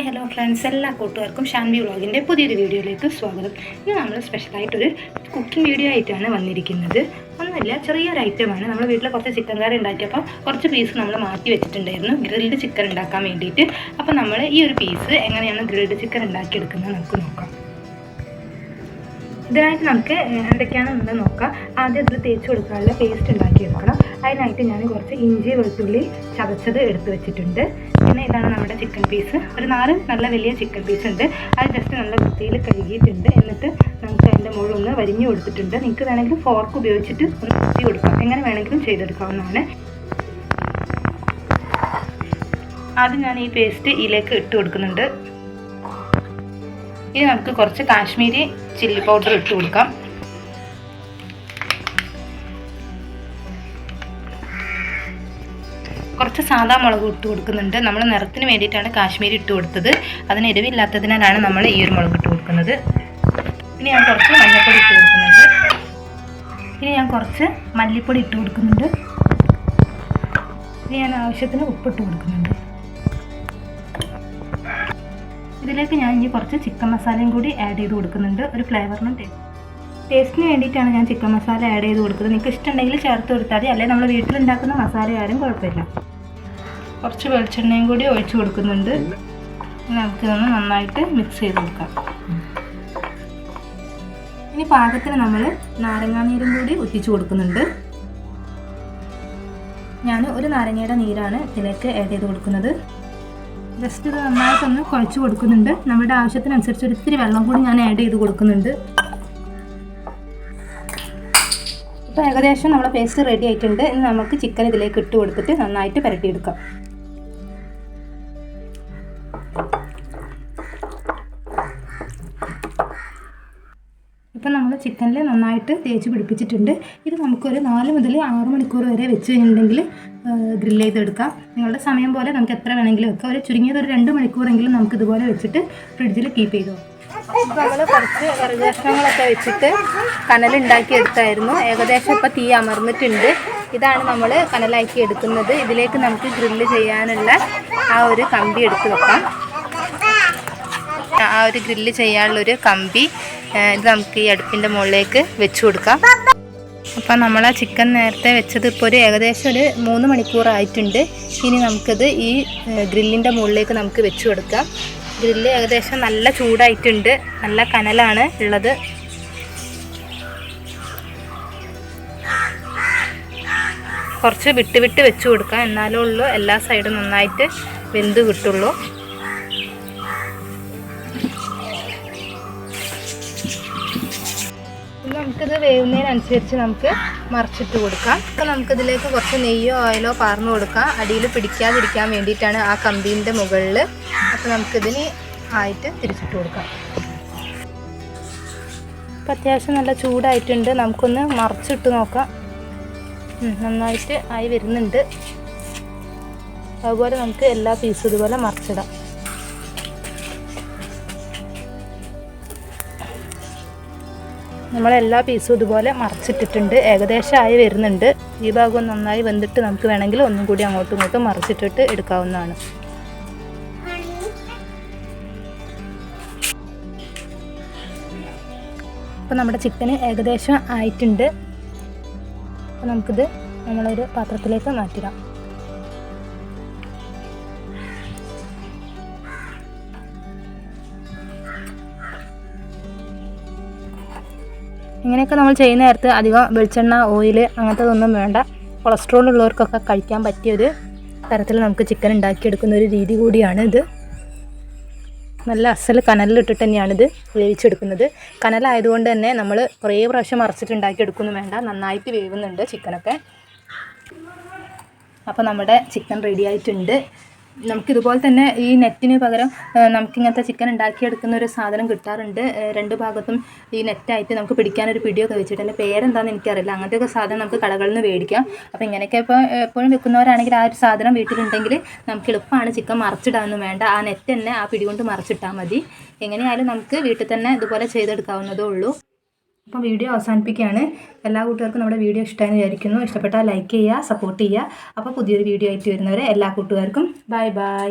Hi hello friends എല്ലാ കൂട്ടുകാർക്കും ഷാൻവി വ്ളോഗിന്റെ പുതിയൊരു വീഡിയോയിലേക്ക് സ്വാഗതം. ഇന്ന് നമ്മൾ സ്പെഷ്യലായിട്ടൊരു കുക്കിംഗ് വീഡിയോ ആയിട്ടാണ് വന്നിരിക്കുന്നത്. ഒന്നുമില്ല ചെറിയൊരു ഐറ്റമാണ് നമ്മൾ വീട്ടിൽ കുറച്ച് ചിക്കൻ കറി ഉണ്ടാക്കിയപ്പോൾ കുറച്ച് പീസ് നമ്മൾ മാറ്റി വെച്ചിട്ടുണ്ടായിരുന്നു. ഗ്രിൽഡ് ചിക്കൻ ഉണ്ടാക്കാൻ വേണ്ടിയിട്ട്. അപ്പോൾ നമ്മൾ ഈ ഒരു പീസ് എങ്ങനെയാണ് ഗ്രിൽഡ് ചിക്കൻ ഉണ്ടാക്കിയെടുക്കുന്നത് നമുക്ക് നോക്കാം. ഇതിനായിട്ട് നമുക്ക് എന്തൊക്കെയാണെന്ന് നോക്കാം. ആദ്യം ഇതിൽ തേച്ച് കൊടുക്കാനുള്ള പേസ്റ്റ് ഉണ്ടാക്കിയെടുക്കണം. അതിനായിട്ട് ഞാൻ കുറച്ച് ഇഞ്ചി വെളുത്തുള്ളി ചതച്ചത് എടുത്ത് വെച്ചിട്ടുണ്ട്. പിന്നെ ഇതാണ് നമ്മുടെ ചിക്കൻ പീസ് ഒരു നാല് നല്ല വലിയ ചിക്കൻ പീസ് ഉണ്ട്. അത് ജസ്റ്റ് നല്ല വൃത്തിയിൽ കഴുകിയിട്ടുണ്ട്. എന്നിട്ട് നമുക്ക് അതിന്റെ ഒന്ന് വരിഞ്ഞു കൊടുത്തിട്ടുണ്ട്. നിങ്ങൾക്ക് വേണമെങ്കിൽ ഫോർക്ക് ഉപയോഗിച്ചിട്ട് ഒന്ന് കുത്തി കൊടുക്കാം. എങ്ങനെ വേണമെങ്കിലും ചെയ്തെടുക്കാവുന്നതാണ്. ആദ്യം ഞാൻ ഈ പേസ്റ്റ് ഇതിലേക്ക് ഇട്ട് കൊടുക്കുന്നുണ്ട്. ഇനി നമുക്ക് കുറച്ച് കാശ്മീരി ചില്ലി പൗഡർ ഇട്ട് കൊടുക്കാം. കുറച്ച് സാധാ മുളക് ഇട്ട് കൊടുക്കുന്നുണ്ട്. നമ്മൾ നിറത്തിന് വേണ്ടിയിട്ടാണ് കാശ്മീരി ഇട്ട് കൊടുത്തത്. അതിന് എരിവില്ലാത്തതിനാലാണ് നമ്മൾ ഈ ഒരു മുളക് ഇട്ട് കൊടുക്കുന്നത്. ഇനി ഞാൻ കുറച്ച് മഞ്ഞൾപ്പൊടി ഇട്ട് കൊടുക്കുന്നുണ്ട്. ഇനി ഞാൻ കുറച്ച് മല്ലിപ്പൊടി ഇട്ട് കൊടുക്കുന്നുണ്ട്. ഇനി ഞാൻ ആവശ്യത്തിന് ഉപ്പിട്ട് കൊടുക്കുന്നുണ്ട്. ഇതിലേക്ക് ഞാൻ ഇനി കുറച്ച് ചിക്കൻ മസാലയും കൂടി ആഡ് ചെയ്ത് കൊടുക്കുന്നുണ്ട്. ഒരു ഫ്ലേവറിനും ടേസ്റ്റിന് വേണ്ടിയിട്ടാണ് ഞാൻ ചിക്കൻ മസാല ആഡ് ചെയ്ത് കൊടുക്കുന്നത്. നിങ്ങൾക്ക് ഇഷ്ടമുണ്ടെങ്കിൽ ചേർത്ത് കൊടുത്താൽ മതി. അല്ലെങ്കിൽ നമ്മൾ വീട്ടിലുണ്ടാക്കുന്ന മസാല ആരും കുഴപ്പമില്ല. കുറച്ച് വെളിച്ചെണ്ണയും കൂടി ഒഴിച്ചു കൊടുക്കുന്നുണ്ട്. നമുക്കിതൊന്ന് നന്നായിട്ട് മിക്സ് ചെയ്ത് കൊടുക്കാം. ഇനി പാകത്തിന് നമ്മൾ നാരങ്ങാനീരും കൂടി ഒറ്റിച്ചു കൊടുക്കുന്നുണ്ട്. ഞാൻ ഒരു നാരങ്ങയുടെ നീരാണ് ഇതിലേക്ക് ആഡ് ചെയ്ത് കൊടുക്കുന്നത്. ജസ്റ്റ് ഇത് നന്നായിട്ടൊന്ന് കുഴച്ച് കൊടുക്കുന്നുണ്ട്. നമ്മുടെ ആവശ്യത്തിനനുസരിച്ച് ഒരിത്തിരി വെള്ളം കൂടി ഞാൻ ആഡ് ചെയ്ത് കൊടുക്കുന്നുണ്ട്. ഇപ്പോൾ ഏകദേശം നമ്മുടെ പേസ്റ്റ് റെഡി ആയിട്ടുണ്ട്. ഇനി നമുക്ക് ചിക്കൻ ഇതിലേക്ക് ഇട്ട് കൊടുത്തിട്ട് നന്നായിട്ട് പുരട്ടിയെടുക്കാം. ഇപ്പം നമ്മൾ ചിക്കനിൽ നന്നായിട്ട് തേച്ച് പിടിപ്പിച്ചിട്ടുണ്ട്. ഇത് നമുക്കൊരു നാല് മുതൽ ആറ് മണിക്കൂർ വരെ വെച്ച് കഴിഞ്ഞിട്ടുണ്ടെങ്കിൽ ഗ്രില്ല് ചെയ്തെടുക്കാം. നിങ്ങളുടെ സമയം പോലെ നമുക്ക് എത്ര വേണമെങ്കിലും വെക്കാം. ഒരു ചുരുങ്ങിയത് ഒരു രണ്ട് മണിക്കൂറെങ്കിലും നമുക്ക് ഇതുപോലെ വെച്ചിട്ട് ഫ്രിഡ്ജിൽ കീപ്പ് ചെയ്തു നമ്മൾ കുറച്ച് വെറുതെ വെച്ചിട്ട് കനലുണ്ടാക്കി എടുത്തായിരുന്നു ഏകദേശം ഇപ്പോൾ തീ അമർന്നിട്ടുണ്ട്. ഇതാണ് നമ്മൾ കനലാക്കി എടുക്കുന്നത്. ഇതിലേക്ക് നമുക്ക് ഗ്രില്ല് ചെയ്യാനുള്ള ആ ഒരു കമ്പി എടുത്ത് വെക്കാം. ആ ഒരു ഗ്രില്ല് ചെയ്യാനുള്ളൊരു കമ്പി ഇത് നമുക്ക് ഈ അടുപ്പിന്റെ മുകളിലേക്ക് വെച്ച് കൊടുക്കാം. അപ്പം നമ്മൾ ആ ചിക്കൻ നേരത്തെ വെച്ചത് ഇപ്പോൾ ഒരു ഏകദേശം ഒരു മൂന്ന് മണിക്കൂറായിട്ടുണ്ട് ഇനി നമുക്കത് ഈ ഗ്രില്ലിന്റെ മുകളിലേക്ക് നമുക്ക് വെച്ച് കൊടുക്കാം. ഗ്രില്ല് ഏകദേശം നല്ല ചൂടായിട്ടുണ്ട്. നല്ല കനലാണ് ഉള്ളത്. കുറച്ച് വിട്ട് വിട്ട് വെച്ച് കൊടുക്കാം. എന്നാലേ ഉള്ളൂ. എല്ലാ സൈഡും നന്നായിട്ട് വെന്ത് കിട്ടുള്ളൂ. നമുക്കിത് വേവുന്നതിനനുസരിച്ച് നമുക്ക് മറിച്ചിട്ട് കൊടുക്കാം. അപ്പോൾ നമുക്കിതിലേക്ക് കുറച്ച് നെയ്യോ ഓയിലോ പാർന്നു കൊടുക്കാം. അടിയിൽ പിടിക്കാതിരിക്കാൻ വേണ്ടിയിട്ടാണ് ആ കമ്പീന്റെ മുകളിൽ. അപ്പോൾ നമുക്കിതിന് ആയിട്ട് തിരിച്ചിട്ട് കൊടുക്കാം. അപ്പോൾ അത്യാവശ്യം നല്ല ചൂടായിട്ടുണ്ട്. നമുക്കൊന്ന് മറിച്ചിട്ട് നോക്കാം. നന്നായിട്ട് ആയി വരുന്നുണ്ട്. അതുപോലെ നമുക്ക് എല്ലാ പീസും ഇതുപോലെ മറിച്ചിടാം. നമ്മളെല്ലാ പീസും ഇതുപോലെ മറിച്ചിട്ടിട്ടുണ്ട്. ഏകദേശം ആയി വരുന്നുണ്ട്. ഈ ഭാഗം നന്നായി വെന്തിട്ട് നമുക്ക് വേണമെങ്കിൽ ഒന്നും കൂടി അങ്ങോട്ടും ഇങ്ങോട്ടും മറിച്ചിട്ടിട്ട് എടുക്കാവുന്നതാണ്. അപ്പോൾ നമ്മുടെ ചിക്കന് ഏകദേശം ആയിട്ടുണ്ട്. അപ്പോൾ നമുക്കിത് നമ്മളൊരു പാത്രത്തിലേക്ക് മാറ്റിടാം. ഇങ്ങനെയൊക്കെ നമ്മൾ ചെയ്യുന്ന നേരത്ത് അധികം വെളിച്ചെണ്ണ ഓയിൽ അങ്ങനത്തതൊന്നും വേണ്ട. കൊളസ്ട്രോൾ ഉള്ളവർക്കൊക്കെ കഴിക്കാൻ പറ്റിയ ഒരു തരത്തിൽ നമുക്ക് ചിക്കൻ ഉണ്ടാക്കിയെടുക്കുന്ന ഒരു രീതി കൂടിയാണ് ഇത്. നല്ല അസൽ കനലിലിട്ടിട്ട് തന്നെയാണിത് വേവിച്ചെടുക്കുന്നത്. കനലായതുകൊണ്ട് തന്നെ നമ്മൾ കുറേ പ്രാവശ്യം മറച്ചിട്ട് ഉണ്ടാക്കിയെടുക്കുന്നു വേണ്ട. നന്നായിട്ട് വേവുന്നുണ്ട് ചിക്കനൊക്കെ. അപ്പോൾ നമ്മുടെ ചിക്കൻ റെഡി ആയിട്ടുണ്ട്. നമുക്കിതുപോലെ തന്നെ ഈ നെറ്റിന് പകരം നമുക്കിങ്ങനത്തെ ചിക്കൻ ഉണ്ടാക്കിയെടുക്കുന്ന ഒരു സാധനം കിട്ടാറുണ്ട്. രണ്ട് ഭാഗത്തും ഈ നെറ്റായിട്ട് നമുക്ക് പിടിക്കാനൊരു പിടിയൊക്കെ വെച്ചിട്ട് എന്റെ പേരെന്താണെന്ന് എനിക്കറിയില്ല. അങ്ങനത്തെയൊക്കെ സാധനം നമുക്ക് കടകളിൽ നിന്ന് മേടിക്കാം. അപ്പോൾ ഇങ്ങനെയൊക്കെ ഇപ്പോൾ എപ്പോഴും വെക്കുന്നവരാണെങ്കിൽ ആ ഒരു സാധനം വീട്ടിലുണ്ടെങ്കിൽ നമുക്ക് എളുപ്പമാണ് ചിക്കൻ മറച്ചിടാനൊന്നും വേണ്ട. ആ നെറ്റ് തന്നെ ആ പിടി കൊണ്ട് മറച്ചിട്ടാൽ മതി. എങ്ങനെയായാലും നമുക്ക് വീട്ടിൽ തന്നെ ഇതുപോലെ ചെയ്തെടുക്കാവുന്നതേ ഉള്ളൂ. അപ്പോൾ വീഡിയോ അവസാനിപ്പിക്കുകയാണ്. എല്ലാ കൂട്ടുകാർക്കും നമ്മുടെ വീഡിയോ ഇഷ്ടമായി വിചാരിക്കുന്നു. ഇഷ്ടപ്പെട്ടാൽ ലൈക്ക് ചെയ്യുക സപ്പോർട്ട് ചെയ്യുക. അപ്പോൾ പുതിയൊരു വീഡിയോ ആയിട്ട് വരുന്നവരെ എല്ലാ കൂട്ടുകാർക്കും ബൈ ബൈ